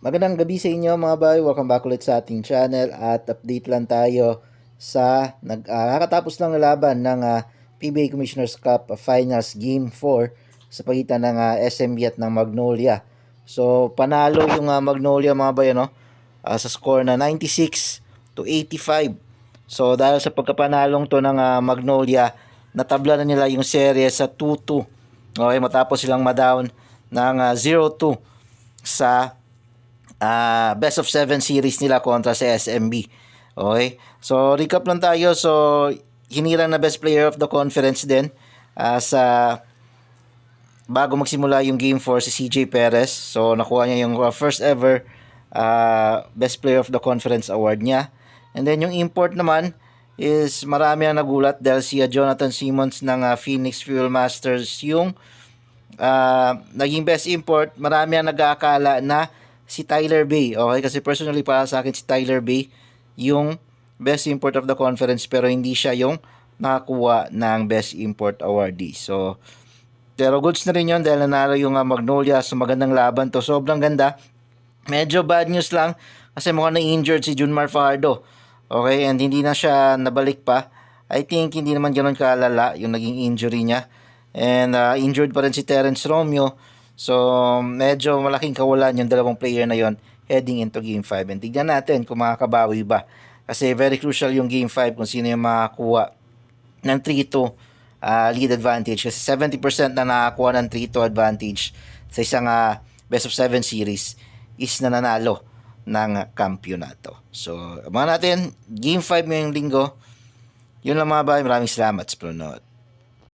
Magandang gabi sa inyo mga bay. Welcome back ulit sa ating channel at update lang tayo sa nag ah, kakatapos lang na laban ng ah, PBA Commissioners Cup Finals Game 4 sa pagitan ng ah, SMB at ng Magnolia. So panalo yung ah, Magnolia mga bay no? Ah, sa score na 96 to 85. So dahil sa pagkapanalong to ng ah, Magnolia, natabla na nila yung serye sa 2-2. Okay, matapos silang ma-down ng ah, 0-2 sa ah, best of 7 series nila kontra sa SMB. Okay? So, recap lang tayo. So, hinirang na best player of the conference din ah, sa bago magsimula yung game 4 si CJ Perez. So, nakuha niya yung uh, first ever uh, best player of the conference award niya. And then yung import naman is marami ang nagulat dahil si uh, Jonathan Simmons ng uh, Phoenix Fuel Masters yung uh, naging best import. Marami ang nag-aakala na si Tyler Bay. Okay, kasi personally para sa akin si Tyler Bay yung best import of the conference pero hindi siya yung nakakuha ng best import awardee. So, pero goods na rin yun dahil nanalo yung uh, Magnolia sa magandang laban to. Sobrang ganda. Medyo bad news lang kasi mukhang na-injured si Junmar Fajardo. Okay, and hindi na siya nabalik pa. I think hindi naman ganoon kalala yung naging injury niya. And uh, injured pa rin si Terence Romeo. So, medyo malaking kawalan yung dalawang player na yon heading into Game 5. And tignan natin kung makakabawi ba. Kasi very crucial yung Game 5 kung sino yung makakuha ng 3-2 uh, lead advantage. Kasi 70% na nakakuha ng 3-2 advantage sa isang uh, best of 7 series is nananalo ng kampyonato. So, abangan natin, Game 5 ngayong linggo. Yun lang mga bay. Maraming salamat sa panonood.